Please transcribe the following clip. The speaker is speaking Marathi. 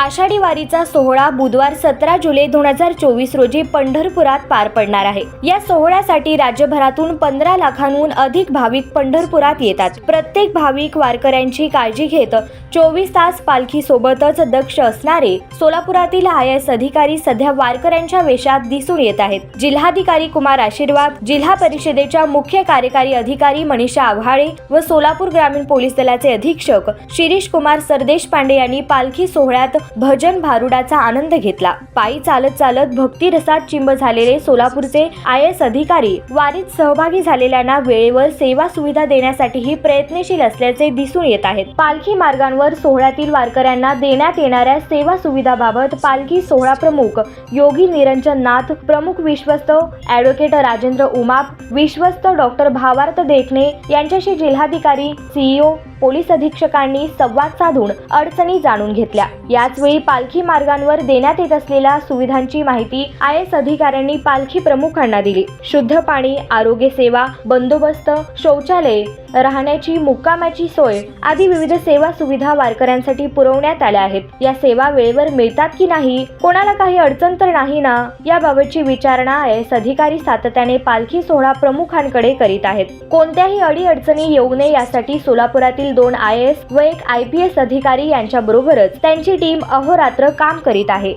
आषाढी वारीचा सोहळा बुधवार सतरा जुलै दोन हजार चोवीस रोजी पंढरपुरात पार पडणार आहे. या सोहळ्यासाठी राज्यभरातून पंधरा लाखांहून अधिक भाविक पंढरपुरात येतात. प्रत्येक भाविक वारकऱ्यांची काळजी घेत चोवीस तास पालखी सोबतच दक्ष असणारे सोलापुरातील आय एस अधिकारी सध्या वारकऱ्यांच्या वेशात दिसून येत आहेत. जिल्हाधिकारी कुमार आशीर्वाद जिल्हा परिषदेच्या मुख्य कार्यकारी अधिकारी मनीषा आव्हाळे व सोलापूर ग्रामीण पोलीस दलाचे अधीक्षक शिरीष कुमार सरदेश पांडे यांनी पालखी सोहळ्यात भजन भारुडाचा आनंद घेतला. पायी चालत चालत भक्तिरसात चिंब झालेले सोलापूरचे आय एस अधिकारी वारीत सहभागी झालेल्यांना वेळेवर सेवा सुविधा देण्यासाठीही प्रयत्नशील असल्याचे दिसून येत आहेत. पालखी मार्गांवर सोहळ्यातील वारकऱ्यांना देण्यात येणाऱ्या सेवा सुविधाबाबत पालखी सोहळा प्रमुख योगी निरंजन नाथ प्रमुख विश्वस्त ॲडव्होकेट राजेंद्र उमाप विश्वस्त डॉक्टर भावार्थ देखणे यांच्याशी जिल्हाधिकारी सीईओ पोलीस अधीक्षकांनी संवाद साधून अडचणी जाणून घेतल्या. याचवेळी पालखी मार्गांवर देण्यात येत असलेल्या सुविधांची माहिती आय एस अधिकाऱ्यांनी पालखी प्रमुखांना दिली. शुद्ध पाणी आरोग्य सेवा बंदोबस्त शौचालय राहण्याची मुक्कामाची सोय आदी विविध सेवा सुविधा वारकऱ्यांसाठी पुरवण्यात आल्या आहेत. या सेवा वेळेवर मिळतात की नाही कोणाला काही अडचण तर नाही ना? याबाबतची विचारणा आय एस अधिकारी सातत्याने पालखी सोहळा प्रमुखांकडे करीत आहेत. कोणत्याही अडी अडचणी येऊ नये यासाठी सोलापुरातील दोन आय एस व एक आय पी एस अधिकारी यांच्या बरोबरच त्यांची टीम अहोरात्र काम करीत आहे.